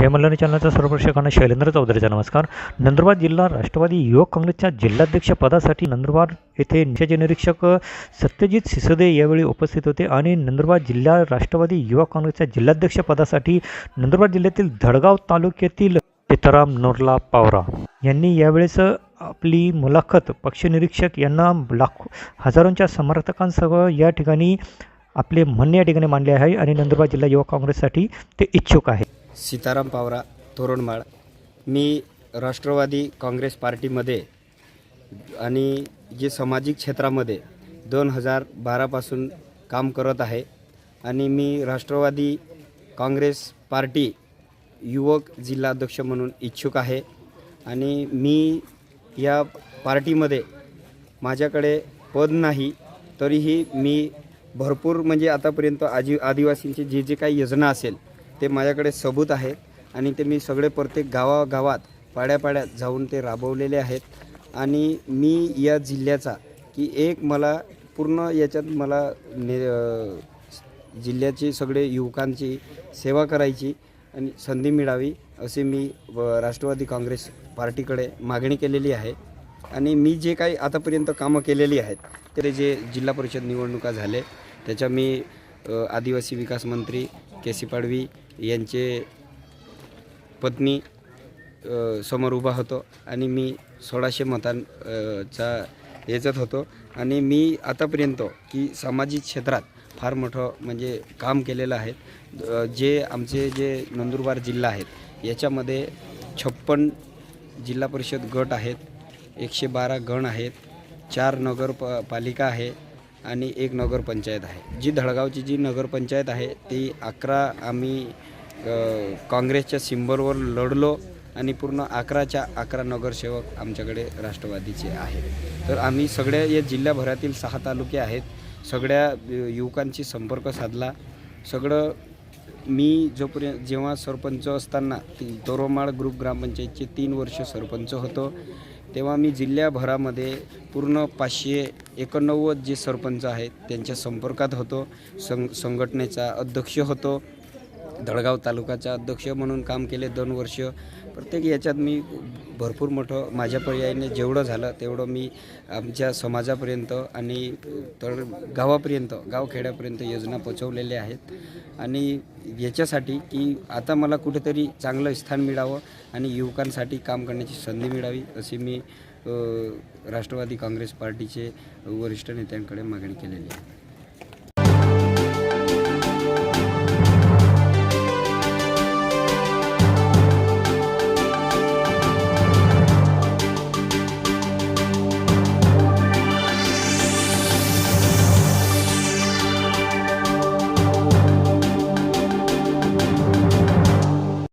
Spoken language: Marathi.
जयमल्लानी चॅनलचा सर्व प्रेक्षकांना शैलेंद्र चौधरीचा नमस्कार. नंदुरबार जिल्हा राष्ट्रवादी युवक काँग्रेसच्या जिल्हाध्यक्ष पदासाठी नंदुरबार येथे निशाचे निरीक्षक सत्यजित सिसोदे यावेळी उपस्थित होते आणि नंदुरबार जिल्हा राष्ट्रवादी युवक काँग्रेसच्या जिल्हाध्यक्ष पदासाठी नंदुरबार जिल्ह्यातील धडगाव तालुक्यातील सीताराम नोरला पावरा यांनी यावेळेस आपली मुलाखत पक्षनिरीक्षक यांना लाखो हजारोंच्या समर्थकांसह या ठिकाणी आपले म्हणणे या ठिकाणी मांडले आहे आणि नंदुरबार जिल्हा युवक काँग्रेससाठी ते इच्छुक आहे सीताराम पावरा तोरणमाळ. मी राष्ट्रवादी काँग्रेस पार्टीमध्ये आणि जे सामाजिक क्षेत्रामध्ये दोन हजार बारापासून काम करत आहे आणि मी राष्ट्रवादी काँग्रेस पार्टी युवक जिल्हाध्यक्ष म्हणून इच्छुक आहे आणि मी या पार्टीमध्ये माझ्याकडे पद नाही तरीही मी भरपूर म्हणजे आतापर्यंत आजी आदिवासींची जी जे काही योजना असेल ते माझ्याकडे सबूत आहेत आणि ते मी सगळे प्रत्येक गावागावात पाड्यापाड्यात जाऊन ते राबवलेले आहेत. आणि मी या जिल्ह्याचा की एक मला पूर्ण याच्यात मला ने जिल्ह्याची सगळे युवकांची सेवा करायची आणि संधी मिळावी असे मी व राष्ट्रवादी काँग्रेस पार्टीकडे मागणी केलेली आहे. आणि मी जे काही आतापर्यंत कामं केलेली आहेत ते जे जिल्हा परिषद निवडणुका झाले त्याच्या मी आदिवासी विकास मंत्री केसी पाडवी यांचे पत्नी अ, समोर उभा होतो आणि मी सोळाशे मतां अ, चा याच्यात होतो. आणि मी आतापर्यंत की सामाजिक क्षेत्रात फार मोठं म्हणजे काम केलेलं आहे. अ, जे आमचे जे नंदुरबार जिल्हा आहेत याच्यामध्ये छप्पन जिल्हा परिषद गट आहेत एकशे बारा गण आहेत चार नगर प पालिका आहे आणि एक नगरपंचायत आहे. जी धडगावची जी नगरपंचायत आहे ती अकरा आम्ही काँग्रेसच्या सिंबरवर लढलो आणि पूर्ण अकराच्या अकरा नगरसेवक आमच्याकडे राष्ट्रवादीचे आहेत. तर आम्ही सगळ्या या जिल्ह्याभरातील सहा तालुके आहेत. सगळ्या युवकांशी संपर्क साधला. सगळं मी जोपर्यंत जेव्हा सरपंच असताना ती तोरोमाळ ग्रुप ग्रामपंचायतचे तीन वर्ष सरपंच होतो. तेव्हा मी जिल्ह्याभरामध्ये पूर्ण पाचशे एकोणनव्वद जे सरपंच आहेत त्यांच्या संपर्कात होतो. सं संघटनेचा अध्यक्ष होतो. दळगाव तालुक्याचा अध्यक्ष म्हणून काम केले दोन वर्ष. प्रत्येक याच्यात मी भरपूर मोठं माझ्या पर्यायाने जेवढं झालं तेवढं मी आमच्या समाजापर्यंत आणि तर गावापर्यंत गावखेड्यापर्यंत योजना पोचवलेल्या आहेत. आणि याच्यासाठी की आता मला कुठेतरी चांगलं स्थान मिळावं आणि युवकांसाठी काम करण्याची संधी मिळावी अशी मी राष्ट्रवादी काँग्रेस पार्टीचे वरिष्ठ नेत्यांकडे मागणी केलेली आहे.